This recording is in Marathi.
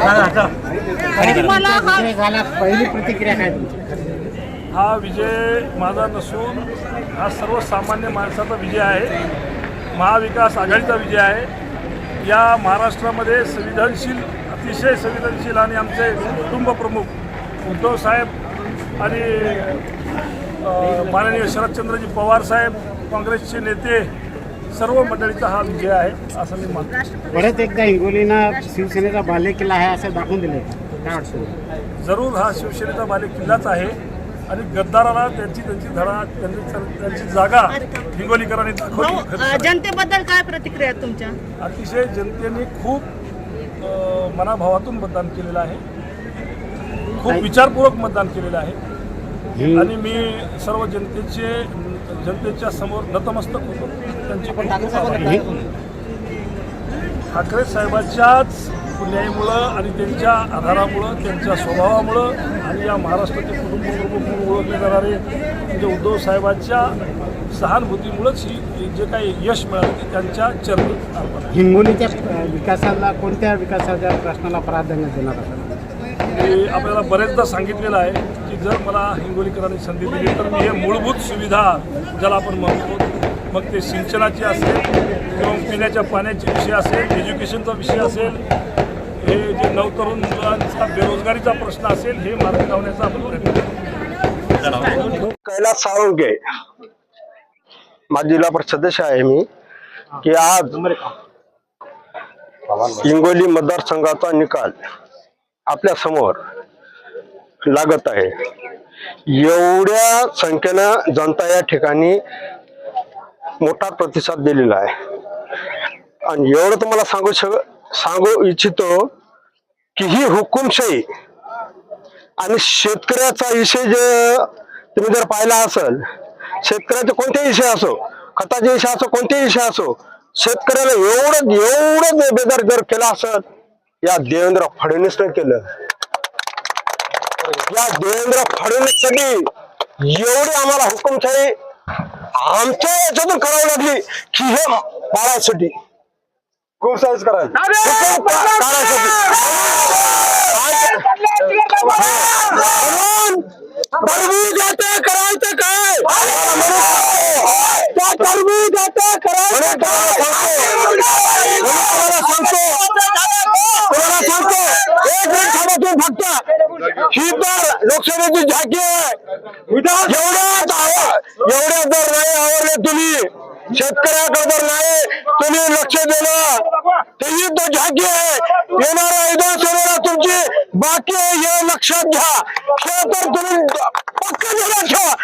हा. पहिली प्रतिक्रिया काय तुमची? हा विजय माझा नसून हा सर्वसामान्य माणसाचा विजय आहे. महाविकास आघाडीचा विजय आहे. या महाराष्ट्रामध्ये संविधानशील अतिशय संवेदनशील आणि आमचे कुटुंब प्रमुख उद्धव साहेब आणि माननीय शरदचंद्रजी पवार साहेब काँग्रेसचे नेते सर्व मंडळीचा हा विजय आहे असं मी मानतो. परत एकदा हिंगोलीनं शिवसेनेचा बालेकिल्ला आहे असं दाखवून दिलंय. काय वाटतं? जरूर हा शिवसेनेचा बाले किल्लाच आहे. आणि गद्दाराला त्यांची त्यांची धडा त्यांची त्यांची जागा हिंगोलीकरांनी दाखवली. जनतेबद्दल काय प्रतिक्रिया तुमच्या? अतिशय जनतेने खूप मनाभावातून मतदान केलेलं आहे. खूप विचारपूर्वक मतदान केलेलं आहे. आणि मी सर्व जनतेचे जनतेच्या समोर नतमस्तक होतो त्यांची आहे. ठाकरे साहेबांच्याच पुण्याईमुळं आणि त्यांच्या आधारामुळं त्यांच्या स्वभावामुळं आणि या महाराष्ट्राचे कुटुंब प्रमुख म्हणून ओळखले जाणारे म्हणजे उद्धव साहेबांच्या सहानुभूतीमुळंच ही जे काही यश मिळालं ते त्यांच्या चरणी. हिंगोलीच्या विकासाला कोणत्या विकासाच्या प्रश्नाला प्राधान्य देणार आपल्याला बरेचदा सांगितलेलं आहे की जर मला हिंगोलीकरांनी संधी दिली तर मी हे मूलभूत सुविधा ज्याला आपण म्हणतो मग ते सिंचनाची असेल किंवा पिण्याच्या पाण्याचे विषय असेल एज्युकेशनचा विषय असेल हे जे नवतरुण मुलांचा बेरोजगारीचा प्रश्न असेल हे मार्ग लावण्याचा आपण प्रयत्न कैलास साळुंके. माझी जिल्हा परिषद सदस्य आहे मी की आज हिंगोली मतदारसंघाचा निकाल आपल्यासमोर लागत आहे. एवढ्या संख्येनं जनता या ठिकाणी मोठा प्रतिसाद दिलेला आहे. आणि एवढं तुम्हाला सांगू शक सांगू इच्छितो की ही हुकुमशाही आणि शेतकऱ्याचा विषय जे तुम्ही जर पाहिला असेल शेतकऱ्याचा कोणताही विषय असो खताचे विषय असो कोणत्याही विषय असो शेतकऱ्याला एवढं एवढं बे- बेदार जर केला असेल या देवेंद्र फडणवीसने केलं. या देवेंद्र फडणवीससाठी एवढी आम्हाला हुकुमशाही आमच्या याच्यातून करावी लागली की हे पाळायसाठी खूप सारच करायचं करायचं काय? त्या तरबूज आता करायचं काय म्हणून तुम्हाला सांगतो तुम्हाला सांगतो एक मिनिट थांबा तुम्ही फक्त ही तर लोकसभेची झाकी आहे. एवढ्यात आव- एवढ्यात जर नाही आवडले तुम्ही शेतकऱ्याकडे जर नाही तुम्ही लक्ष दिलं तर तो झाकी आहे. येणाऱ्या विधानसभेला तुमची बाकी आहे हे लक्षात घ्या. तर तुम्ही पक्क लक्षात